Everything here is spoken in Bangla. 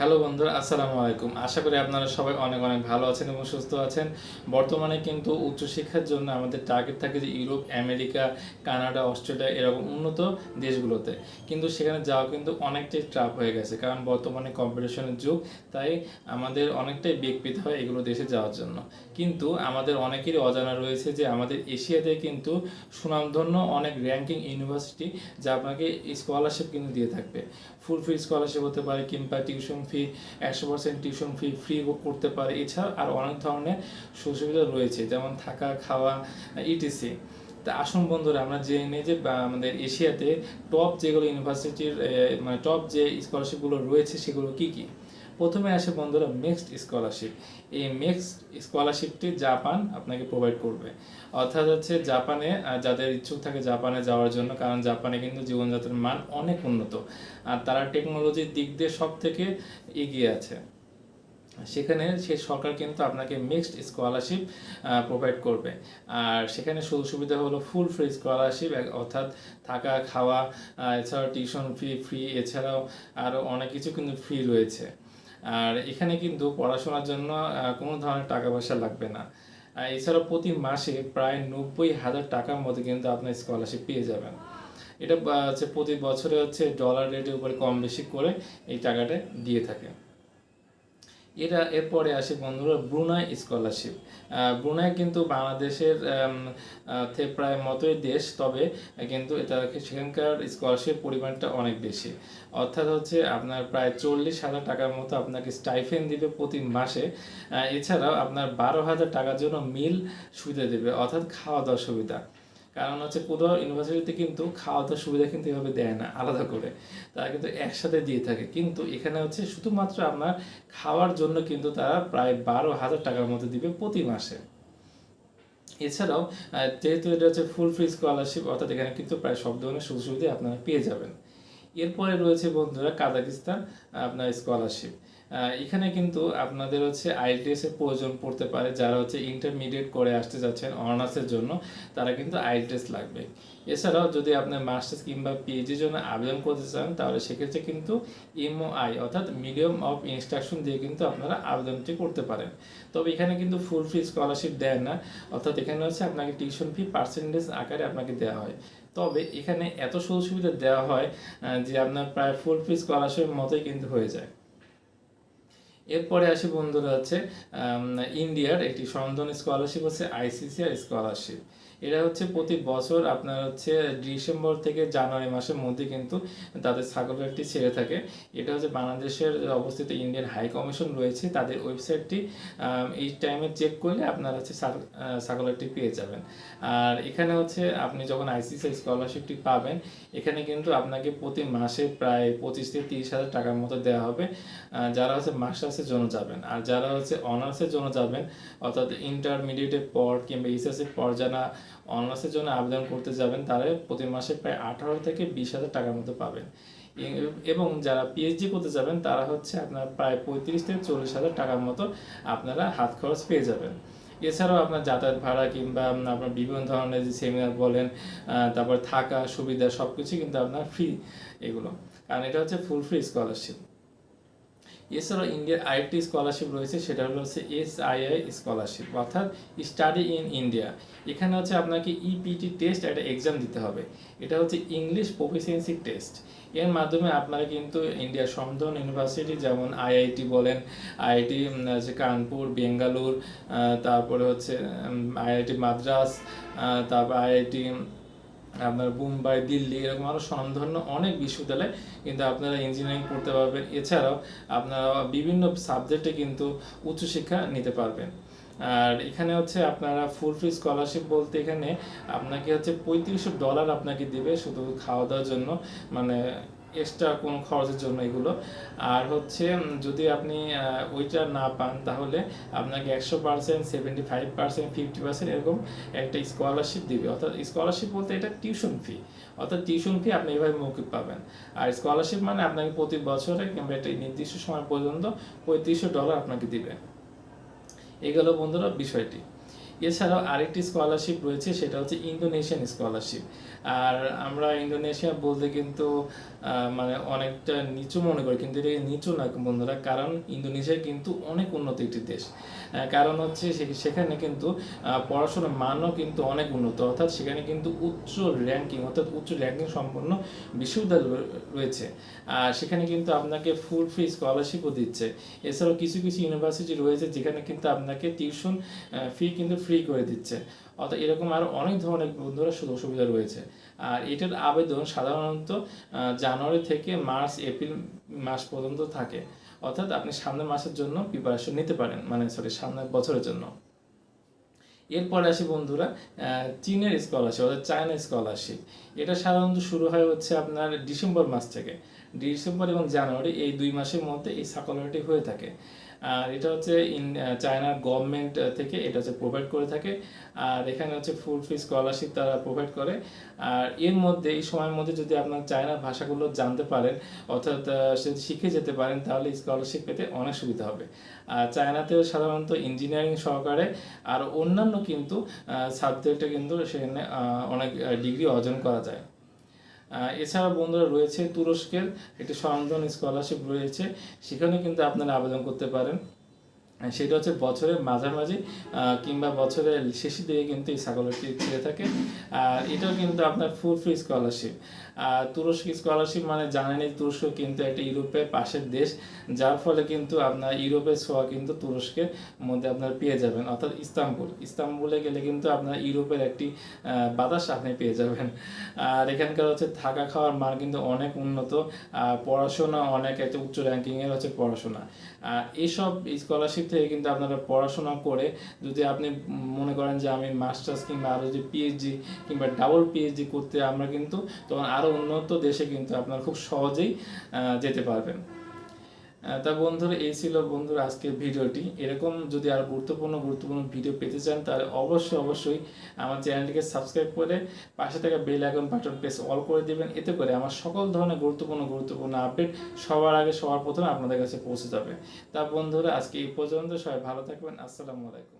হ্যালো বন্ধুরা, আসসালামু আলাইকুম। আশা করি আপনারা সবাই অনেক অনেক ভালো আছেন এবং সুস্থ আছেন। বর্তমানে কিন্তু উচ্চশিক্ষার জন্য আমাদের টার্গেট থাকে যে ইউরোপ, আমেরিকা, কানাডা, অস্ট্রেলিয়া এরকম উন্নত দেশগুলোতে। কিন্তু সেখানে যাওয়া কিন্তু অনেকটাই ট্রাপ হয়ে গেছে, কারণ বর্তমানে কম্পিটিশনের যুগ, তাই আমাদের অনেকটাই বেগ পেতে হয় এগুলো দেশে যাওয়ার জন্য। কিন্তু আমাদের অনেকেরই অজানা রয়েছে যে আমাদের এশিয়াতে কিন্তু সুনামধন্য অনেক র্যাঙ্কিং ইউনিভার্সিটি যা আপনাকে স্কলারশিপ কিন্তু দিয়ে থাকবে। ফুল ফ্রি স্কলারশিপ হতে পারে, কিংবা টিউশন ফি একশো পার্সেন্ট টিউশন ফি ফ্রি করতে পারে। এছাড়া আর অনেক ধরনের সুযোগ সুবিধা রয়েছে, যেমন থাকা, খাওয়া ইটিসি তা আসুন বন্ধুরা, আমরা জেনে নিই যে আমাদের এশিয়াতে টপ যেগুলো ইউনিভার্সিটির মানে টপ যে স্কলারশিপগুলো রয়েছে, সেগুলো কি কি? প্রথমে আসে বন্ধুরা মিক্সড স্কলারশিপ এই মিক্সড স্কলারশিপটি জাপান আপনাকে প্রোভাইড করবে। অর্থাৎ হচ্ছে জাপানে যাদের ইচ্ছুক থাকে জাপানে যাওয়ার জন্য, কারণ জাপানে কিন্তু জীবনযাত্রার মান অনেক উন্নত। আর তারা টেকনোলজির দিক দিয়ে সব থেকে এগিয়ে আছে। সেখানে সে সরকার কিন্তু আপনাকে মিক্সড স্কলারশিপ প্রোভাইড করবে। আর সেখানে সুযোগ সুবিধা হলো ফুল ফ্রি স্কলারশিপ অর্থাৎ থাকা, খাওয়া এছাড়াও টিউশন ফি ফ্রি এছাড়াও আরও অনেক কিছু কিন্তু ফ্রি রয়েছে। আর এখানে কিন্তু পড়াশোনার জন্য কোনো ধরনের টাকা পয়সা লাগবে না। এছাড়া প্রতি মাসে প্রায় নব্বই হাজার টাকার মধ্যে কিন্তু আপনার স্কলারশিপ পেয়ে যাবেন। এটা হচ্ছে প্রতি বছরে হচ্ছে ডলার রেটের উপরে কম বেশি করে এই টাকাটা দিয়ে থাকে। এরা এরপরে আসে বন্ধুরা ব্রুনাই স্কলারশিপ। ব্রুনাই কিন্তু বাংলাদেশের প্রায় মতোই দেশ, তবে কিন্তু এটা সেখানকার স্কলারশিপ পরিমাণটা অনেক বেশি। অর্থাৎ হচ্ছে আপনার প্রায় চল্লিশ হাজার টাকার মতো আপনাকে স্টাইফেন দিবে প্রতি মাসে। এছাড়াও আপনার বারো হাজার টাকার জন্য মিল সুবিধা দেবে, অর্থাৎ খাওয়া দাওয়ার সুবিধা। কারণ হচ্ছে কোথাও ইউনিভার্সিটিতে কিন্তু খাওয়া দাওয়ার সুবিধা কিন্তু এভাবে দেয় না, আলাদা করে। তারা কিন্তু একসাথে দিয়ে থাকে। কিন্তু এখানে হচ্ছে শুধুমাত্র আপনার খাওয়ার জন্য কিন্তু তারা প্রায় বারো হাজার টাকার মতো দিবে প্রতি মাসে। এছাড়াও যেহেতু এটা হচ্ছে ফুল ফ্রি স্কলারশিপ অর্থাৎ এখানে কিন্তু প্রায় সব ধরনের সুযোগ সুবিধা আপনারা পেয়ে যাবেন। এরপরে রয়েছে বন্ধুরা কাজাকিস্তান, আপনার স্কলারশিপ এখানে কিন্তু আপনাদের হচ্ছে আইএলটিএস এর প্রয়োজন পড়তে পারে। যারা হচ্ছে ইন্টারমিডিয়েট করে আসতে যাচ্ছেন অনার্সের জন্য, তারা কিন্তু আইএলটিএস লাগবে। এছাড়াও যদি আপনার মাস্টার্স কিংবা পিএইচডির জন্য আবেদন করতে চান, তাহলে সেক্ষেত্রে কিন্তু এমওআই অর্থাৎ মিডিয়াম অফ ইনস্ট্রাকশন দিয়ে কিন্তু আপনারা আবেদনটি করতে পারেন। তবে এখানে কিন্তু ফুল ফি স্কলারশিপ দেয় না, অর্থাৎ এখানে হচ্ছে আপনাকে টিউশন ফি পার্সেন্টেজ আকারে আপনাকে দেওয়া হয়। তবে এখানে এত সুযোগ সুবিধা দেওয়া হয় যে আপনার প্রায় ফুল ফি স্কলারশিপের মতোই কিন্তু হয়ে যায়। এরপরে আসি বন্ধুরা হচ্ছে ইন্ডিয়ার একটি সন্ধান স্কলারশিপ হচ্ছে আইসিসিআর স্কলারশিপ এটা হচ্ছে প্রতি বছর আপনার হচ্ছে ডিসেম্বর থেকে জানুয়ারি মাসের মধ্যে কিন্তু তাদের সার্কুলারটি ছেড়ে থাকে। এটা হচ্ছে বাংলাদেশের অবস্থিত ইন্ডিয়ান হাই কমিশন রয়েছে। তাদের ওয়েবসাইটটি এই টাইমে চেক করলে আপনার হচ্ছে সার্কুলারটি পেয়ে যাবেন। আর এখানে হচ্ছে আপনি যখন আইসিসি স্কলারশিপটি পাবেন, এখানে কিন্তু আপনাকে প্রতি মাসে প্রায় পঁচিশ থেকে তিরিশ হাজার টাকার মতো দেওয়া হবে। যারা হচ্ছে মাস্টার্সের জন্য যাবেন আর যারা হচ্ছে অনার্সের জন্য যাবেন, অর্থাৎ ইন্টারমিডিয়েটের পর কিংবা এইচএসের পর যারা অনার্সের জন্য আবেদন করতে যাবেন, তারা প্রতি মাসে প্রায় আঠারো থেকে বিশ হাজার টাকার মতো পাবেন। এবং যারা পিএইচডি করতে যাবেন, তারা হচ্ছে আপনার প্রায় পঁয়ত্রিশ থেকে চল্লিশ হাজার টাকার মতো আপনারা হাত খরচ পেয়ে যাবেন। এছাড়াও আপনার যাতায়াত ভাড়া কিংবা আপনার বিভিন্ন ধরনের যে সেমিনার বলেন তারপর থাকা সুবিধা সব কিছু কিন্তু আপনার ফ্রি এগুলো। কারণ এটা হচ্ছে ফুল ফ্রি স্কলারশিপ এছাড়াও ইন্ডিয়ার আরেকটি স্কলারশিপ রয়েছে, সেটা হলো হচ্ছে এস স্কলারশিপ অর্থাৎ স্টাডি ইন ইন্ডিয়া এখানে হচ্ছে আপনাকে ইপিটি টেস্ট একটা এক্সাম দিতে হবে। এটা হচ্ছে ইংলিশ প্রফিসিয়েন্সি টেস্ট এর মাধ্যমে আপনারা কিন্তু ইন্ডিয়ার সমধন ইউনিভার্সিটি যেমন আইআইটি বলেন আইআইটি হচ্ছে কানপুর, বেঙ্গালুর তারপরে হচ্ছে আইআইটি মাদ্রাস তারপর আইআইটি আপনার মুম্বাই, দিল্লি এরকম আরও স্বনামধন্য অনেক বিশ্ববিদ্যালয় কিন্তু আপনারা ইঞ্জিনিয়ারিং পড়তে পারবেন। এছাড়াও আপনারা বিভিন্ন সাবজেক্টে কিন্তু উচ্চশিক্ষা নিতে পারবেন। আর এখানে হচ্ছে আপনারা ফুল ফ্রি স্কলারশিপ বলতে এখানে আপনাকে হচ্ছে পঁয়ত্রিশশো ডলার আপনাকে দিবে শুধু খাওয়া দাওয়ার জন্য। মানে এক্সট্রা কোনো খরচের জন্য এগুলো। আর হচ্ছে যদি আপনি ওইটা না পান, তাহলে আপনাকে একশো percent seventy five percent fifty percent এরকম একটা স্কলারশিপ দিবে। অর্থাৎ স্কলারশিপ বলতে এটা টিউশন ফি অর্থাৎ টিউশন ফি আপনি এভাবে মৌখিক পাবেন। আর স্কলারশিপ মানে আপনাকে প্রতি বছরে কিংবা একটা নির্দিষ্ট সময় পর্যন্ত পঁয়ত্রিশশো ডলার আপনাকে দিবে। এগুলো গেল বন্ধুরা বিষয়টি। এছাড়াও আরেকটি স্কলারশিপ রয়েছে, সেটা হচ্ছে ইন্দোনেশিয়ান স্কলারশিপ আর আমরা ইন্দোনেশিয়া বলতে কিন্তু মানে অনেকটা নিচু মনে করি, কিন্তু এটা নিচু না বন্ধুরা, কারণ ইন্দোনেশিয়া কিন্তু অনেক উন্নত একটি দেশ। কারণ হচ্ছে সেখানে কিন্তু পড়াশোনার মানও কিন্তু অনেক উন্নত, অর্থাৎ সেখানে কিন্তু উচ্চ র্যাঙ্কিং অর্থাৎ উচ্চ র্যাঙ্কিং সম্পন্ন বিশ্ববিদ্যালয় রয়েছে। আর সেখানে কিন্তু আপনাকে ফুল ফ্রি স্কলারশিপও দিচ্ছে। এছাড়াও কিছু কিছু ইউনিভার্সিটি রয়েছে, যেখানে কিন্তু আপনাকে টিউশন ফি কিন্তু ফ্রি করে দিচ্ছে। অর্থাৎ এরকম আরও অনেক ধরনের বন্ধুরা সুযোগ সুবিধা রয়েছে। আর এটার আবেদন সাধারণত জানুয়ারি থেকে মার্চ, এপ্রিল মাস পর্যন্ত থাকে। অর্থাৎ আপনি সামনের মাসের জন্য প্রিপারেশন নিতে পারেন মানে সরি সামনের বছরের জন্য। এরপরে আসি বন্ধুরা চীনের স্কলারশিপ অর্থাৎ চায়না স্কলারশিপ এটা সাধারণত শুরু হয় হচ্ছে আপনার ডিসেম্বর মাস থেকে। ডিসেম্বর এবং জানুয়ারি এই দুই মাসের মধ্যে এই স্কলারটি হয়ে থাকে। আর এটা হচ্ছে ইন চায়নার গভর্নমেন্ট থেকে এটা হচ্ছে প্রোভাইড করে থাকে। আর এখানে হচ্ছে ফুল ফি স্কলারশিপ তারা প্রোভাইড করে। আর এর মধ্যে, এই সময়ের মধ্যে যদি আপনার চায়নার ভাষাগুলো জানতে পারেন, অর্থাৎ শিখে যেতে পারেন, তাহলে স্কলারশিপ পেতে অনেক সুবিধা হবে। আর চায়নাতেও সাধারণত ইঞ্জিনিয়ারিং সহকারে, আর অন্যান্য কিন্তু সাবজেক্টে কিন্তু সেখানে অনেক ডিগ্রি অর্জন করা যায়। এছাড়া বন্ধুরা রয়েছে তুরস্কের একটি সরঞ্জন স্কলারশিপ রয়েছে সেখানে কিন্তু আপনারা আবেদন করতে পারেন। সেটা হচ্ছে বছরের মাঝামাঝি কিংবা বছরের শেষের দিকে কিন্তু এই স্কলারশিপ পেয়ে থাকে। আর এটাও কিন্তু আপনার ফুল ফ্রি স্কলারশিপ আর তুরস্ক স্কলারশিপ মানে জানেনই, তুরস্ক কিন্তু একটা ইউরোপের পাশের দেশ, যার ফলে কিন্তু আপনার ইউরোপের ছোঁয়া কিন্তু তুরস্কের মধ্যে আপনার পেয়ে যাবেন, অর্থাৎ ইস্তাম্বুল। ইস্তাম্বুলে গেলে কিন্তু আপনার ইউরোপের একটি বাতাস আপনি পেয়ে যাবেন। আর এখানকার হচ্ছে থাকা খাওয়ার মান কিন্তু অনেক উন্নত পড়াশোনা অনেক একটা উচ্চ র্যাঙ্কিংয়ের হচ্ছে পড়াশোনা। আর এইসব স্কলারশিপ থেকে কিন্তু আপনারা পড়াশোনা করে যদি আপনি মনে করেন যে আমি মাস্টার্স কিংবা আরও যদি পিএইচডি কিংবা ডাবল পিএইচডি করতে আমরা কিন্তু তখন আরও উন্নত দেশে কিন্তু আপনারা খুব সহজেই যেতে পারবেন। তা বন্ধুরা, এই ছিল বন্ধুরা আজকের ভিডিওটি। এরকম যদি আর গুরুত্বপূর্ণ গুরুত্বপূর্ণ ভিডিও পেতে চান, তাহলে অবশ্যই অবশ্যই আমার চ্যানেলটিকে সাবস্ক্রাইব করে পাশে থাকা bell icon button press all করে দেবেন। এতে করে আমার সকল ধরনের গুরুত্বপূর্ণ গুরুত্বপূর্ণ আপডেট সবার আগে, সবার প্রথমে আপনাদের কাছে পৌঁছে যাবে। তা বন্ধুরা, আজকে এই পর্যন্ত সবাই ভালো থাকবেন। আসসালামু আলাইকুম।